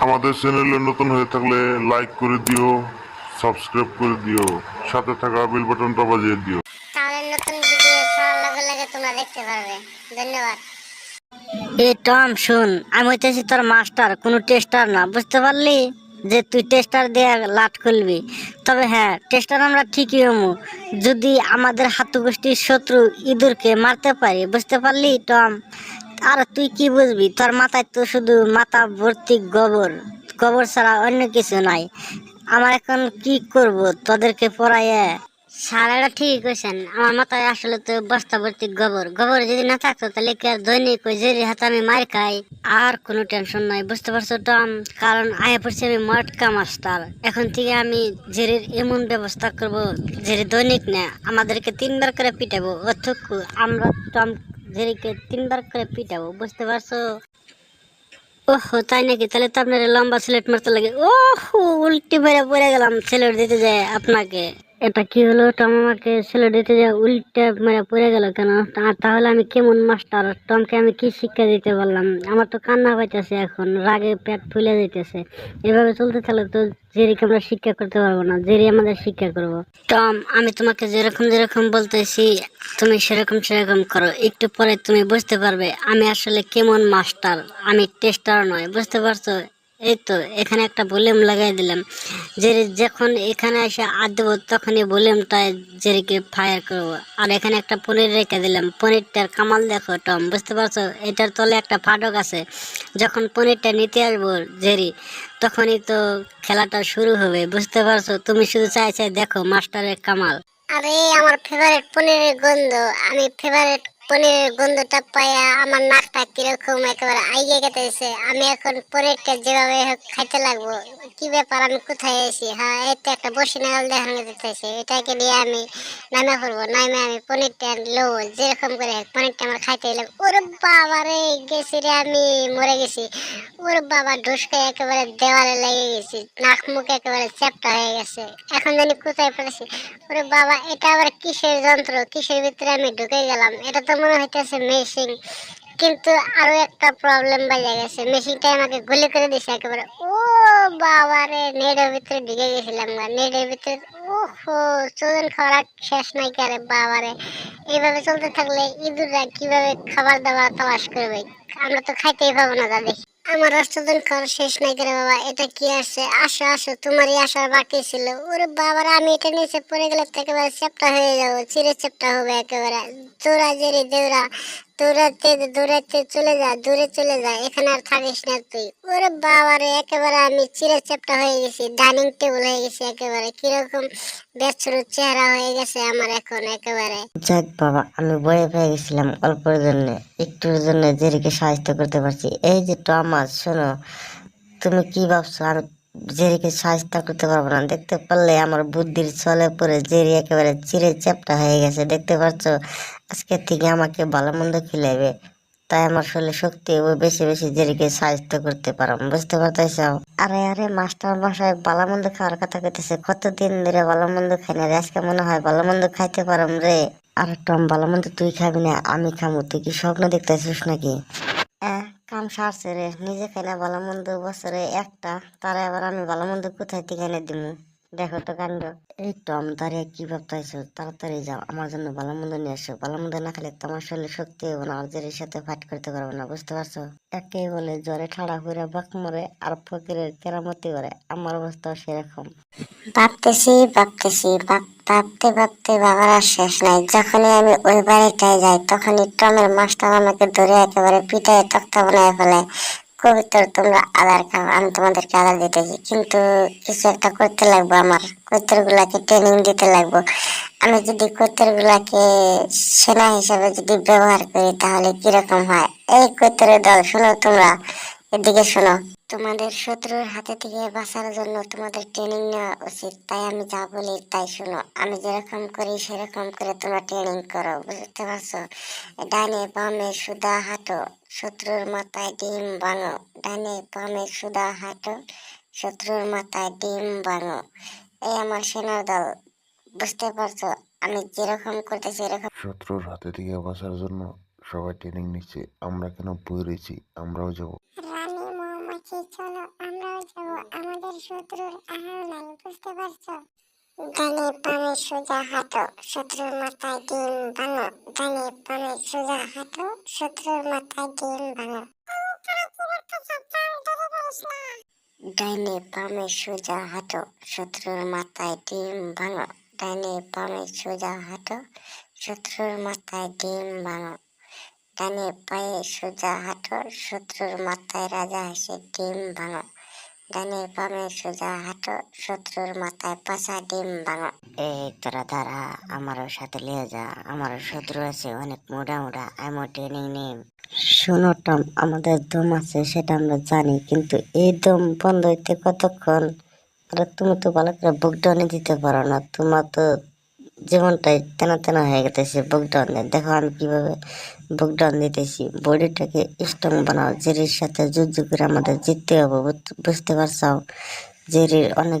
আমাদের চ্যানেলে নতুন হয়ে থাকলে লাইক করে দিও সাবস্ক্রাইব করে দিও সাথে থাকা বেল বাটনটা বাজিয়ে দিও। তাহলে নতুন ভিডিও ছাড়ার লগে লগে তোমরা দেখতে পারবে। ধন্যবাদ। এ টম শুন আমি হইতেছি তোর মাস্টার কোনো টেস্টার না বুঝতে পারলি? যে তুই টেস্টার দিয়ে লাট করবি। তবে হ্যাঁ টেস্টার আমরা ঠিকই হমু। যদি আমাদের হাতু গোষ্ঠীর শত্রু ইঁদুরকে মারতে পারি বুঝতে পারলি টম? আর তুই কি বুঝবি? তোর মাথায় তো শুধু মাথা ভর্তি গোবর। গোবর ছাড়া অন্য কিছু নাই। আমার এখন কি করব? তোদেরকে পড়াইয়ে। সারাটা ঠিক কইছেন। আমার মাথায় আসলে তো বস্তা ভর্তি গোবর। গোবর যদি না থাকতো, তাহলে কি আর দৈনিক ওই জেরি হাতে আমি মার খাই? আর কোনো টেনশন নাই, বুঝতে পারছ টম কারণ আয়া পড়ছি আমি মটকা মাস্টার এখন থেকে আমি জেরির এমন ব্যবস্থা করব, জেরি দৈনিক না, আমাদেরকে তিনবার করে পিটাবো। অথকু আমরা টম জেরিকে তিনবার করে পিটাবো, বুঝতে পারছ? ওহো, তাই নাকি? তাহলে তো আপনার লম্বা সিলেট মারতে লাগে। ওহো, উল্টি ভেড়ে পড়ে গেলাম সিলেট দিতে যায় আপনাকে। এটা কি হলো? টম আমাকে ছেলে দিতে যায় উল্টে মেরে পড়ে গেল কেন? তাহলে আমি কেমন মাস্টার? টমকে আমি কি শিক্ষা দিতে পারলাম আমার তো কান্না পাইতেছে এখন, রাগে পেট ফুলে যাইতেছে। এভাবে চলতে থাকলে তো জেরিকে আমরা শিক্ষা করতে পারব না। জেরি আমাদের শিক্ষা করব। টম, আমি তোমাকে যেরকম যেরকম বলতেছি, তুমি সেরকম সেরকম করো। একটু পরে তুমি বুঝতে পারবে আমি আসলে কেমন মাস্টার। আমি টেস্টার নয়, বুঝতে পারছ? এই তো এখানে একটা ভলিউম লাগাই দিলাম। যে যখন এখানে এসে আর দেবো, তখনই ভলিউমটা জেরিকে ফায়ার করব। আর এখানে একটা পনির রেখে দিলাম। পনিরটার কামাল দেখো, টম, বুঝতে পারছ? এটার তলে একটা ফাটক আছে। যখন পনিরটা নিতে আসব জেরি, তখনই তো খেলাটা শুরু হবে, বুঝতে পারছ? তুমি শুধু চাই চাই দেখো, মাস্টারের কামাল। আরে, আমার ফেভারিট পনিরের গন্ধ, আমি ফেভারিট পনিরের গন্ধটা পাইয়া আমার নাকটা কীরকম একেবারে আইয়ে গেতেছে, আমি এখন পনিরটা যেভাবে খাইতে লাগবো। কি ব্যাপার, আমি কোথায় এসি হ্যাঁ এই তো একটা বসি নাগাল দেখানো যেতেছে এটাকে নিয়ে আমি নামে পড়ব নামে আমি পনিরটা লো যেরকম করে পনিরটা আমার খাইতে লাগবে ওরে বাবা রে, গেছি রে আমি, মরে গেছি। ওর বাবা, ঢুসকে একেবারে দেওয়ালে লেগে গেছি, নাক মুখ একেবারে চ্যাপটা হয়ে গেছে। এখন জানি কোথায় পড়েছি। ওরে বাবা, এটা আবার কিসের যন্ত্র? কিসের ভিতরে আমি ঢুকে গেলাম? এটা তো মনে হইতেছে মেশিন কিন্তু আরও একটা প্রবলেম বাজে গেছে। মেশিনটাই আমাকে গুলি করে দিছে একেবারে। ও বাবা রে নেটের ভিতরে ঢুকে গেছিলাম নেটের ভিতরে, ওহো, চোদন খাওয়ার শেষ নাই কারে বাবা রে। এইভাবে চলতে থাকলে ইঁদুররা কীভাবে খাবার দাবার তালাশ করবে? আমরা তো খাইতেই পাবো না দাদি আমার রাষ্ট্রদিন খাওয়ার শেষ নাই করে বাবা, এটা কি আসছে? আসো আসো, তোমারই আসার বাকি ছিল। ওরে বাবার, আমি এটা নিচে পড়ে গেলে একেবারে চেপটা হয়ে যাব, চিরে চেপটা হবে একেবারে। জোড়া জেরে দৌড়া দৌড়াতে দৌড়াতে চলে যা, দূরে চলে যা, এখানে আর থাকিস না তুই। ওরে বাবারে, একেবারে আমি চিরে চেপটা হয়ে গেছি, ডাইনিং টেবিল হয়ে গেছি একেবারে। কীরকম বেচুর চেহারা হয়ে গেছে আমার এখন একেবারে। যাক বাবা, আমি বয়ে পেয়ে গেছিলাম অল্পের জন্য, একটুর জন্য জেরিকে সাহায্য করতে পারছি। এই যে টমাস, শোনো, তুমি কি ভাবছ? আমি জেরিকে সাহায্য করতে পারব না। দেখতে পারলে আমার বুদ্ধির ছলে পরে জেরি একেবারে চিরে চ্যাপটা হয়ে গেছে। দেখতে পাচ্ছ আজকে থেকে আমাকে ভালো মন্দ খিলাইবে। তাই আমার শরীরে শক্তি হবে বেশি বেশি জেরিকে সাহায্য করতে পারো। বুঝতে পারতেছ? আরে আরে মাস্টার মশাই ভালো মন্দ খাওয়ার কথা কইতেছে। কতদিন ধরে ভালো মন্দ খাই না আজকে মনে হয় ভালো মন্দ খাইতে পারম রে। আর টম ভালো মন্দ তুই খাবি না আমি খামু। তুই কি স্বপ্ন দেখতেছিস নাকি? আহ, কাম সারছে রে, নিজে খাই না ভালো মন্দ বছরে একটা, তারা আবার আমি ভালো মন্দ কোথায় থেকে এনে দেখো তো কাণ্ড। এই টম দাঁড়িয়ে কি ভাবতেছো তাড়াতাড়ি যাও, আমার জন্য ভালো মন্দ নিয়ে আসো। ভালো মন্দ না খেলে তোমার শরীরে শক্তি হবে না সাথে ফাইট করতে পারব না, বুঝতে পারছ? একে বলে জ্বরে ঠাড়া করে বাক মরে আর ফকিরের কেরামতি করে, আমার অবস্থাও সেরকম। ভাবতেছি ভাবতেছি, ভাব- ভাবতে ভাবতে বাবার আর শেষ নাই। যখনই আমি ওই বাড়িটায় যাই, তখনই টমের মাস্টার আমাকে ধরে একেবারে পিঠায় তক্তা বানায় ফেলে। কবিতর তোমরা আদার খাও, আমি তোমাদেরকে আদার দিতেছি কিন্তু কিছু একটা করতে লাগবে আমার কৈতর গুলাকে ট্রেনিং দিতে লাগবে। আমি যদি কৈতর গুলাকে সেনা হিসাবে যদি ব্যবহার করি, তাহলে কীরকম হয়? এই কৈতরের দল, শোনো তোমরা, এদিকে শোনো। তোমাদের শত্রুর হাতে থেকে বাঁচার জন্য তোমাদের ট্রেনিং নেওয়া উচিত, তাই আমি যা বলি তাই শোনো। আমি যেরকম করি, সেরকম করে তোমরা ট্রেনিং করো, বুঝতে পারছ? ডানে বামে সুদা হাঁটো শত্রুর মাথায় ডিম ভাঙো। ডানে বামে সুদা হাঁটো শত্রুর মাথায় ডিম ভাঙো। এই আমার সেনার দল বুঝতে পারছ? আমি যেরকম করতেছি এরকম শত্রুর হাতে থেকে বাঁচার জন্য সবাই ট্রেনিং নিচ্ছে। আমরা কেন রয়েছি আমরাও যাব। রানী মৌমাছি চলো আমরাও যাব। আমাদের শত্রুর আহার নাই বুঝতে পারছ? ডানে বামে সোজা হাঁটো, শত্রুর মাথায় ডিম ভাঙো। ডানে বামে সোজা হাঁটো, শত্রুর মাথায় ডিম ভাঙো। ডাইনে বামে সোজা হাঁটো, শত্রুর মাথায় ডিম ভাঙো। ডাইনে বামে সোজা হাঁটো, শত্রুর মাথায় ডিম ভাঙো। ডানে পায়ে সোজা হাঁটো, শত্রুর মাথায় রাজা হাসে ডিম ভাঙো। ডানে বামে সোজা হাঁটো, শত্রুর মাথায় পাশা ডিম ভাঙো। এই তোরা দাঁড়া, আমারও সাথে লিয়ে যা। আমারও শত্রু আছে, অনেক মোটা মোটা আমিও ট্রেনিং নেই শোনো টম, আমাদের দম আছে, সেটা আমরা জানি, কিন্তু এই দম বন্ধ হইতে কতক্ষণ? তুমি তো ভালো করে বুক ডনে দিতে পারো না, তোমার তো জীবনটাই তেনা তেনা হয়ে বুক ডাউনে দেখো আমি কীভাবে বুক ডাউন দিতেছি বডিটাকে স্ট্রং বানাও, জেরির সাথে যুদ্ধ করে আমাদের জিততে হবে। বুঝ- বুঝতে পারছ? জেরির অনেক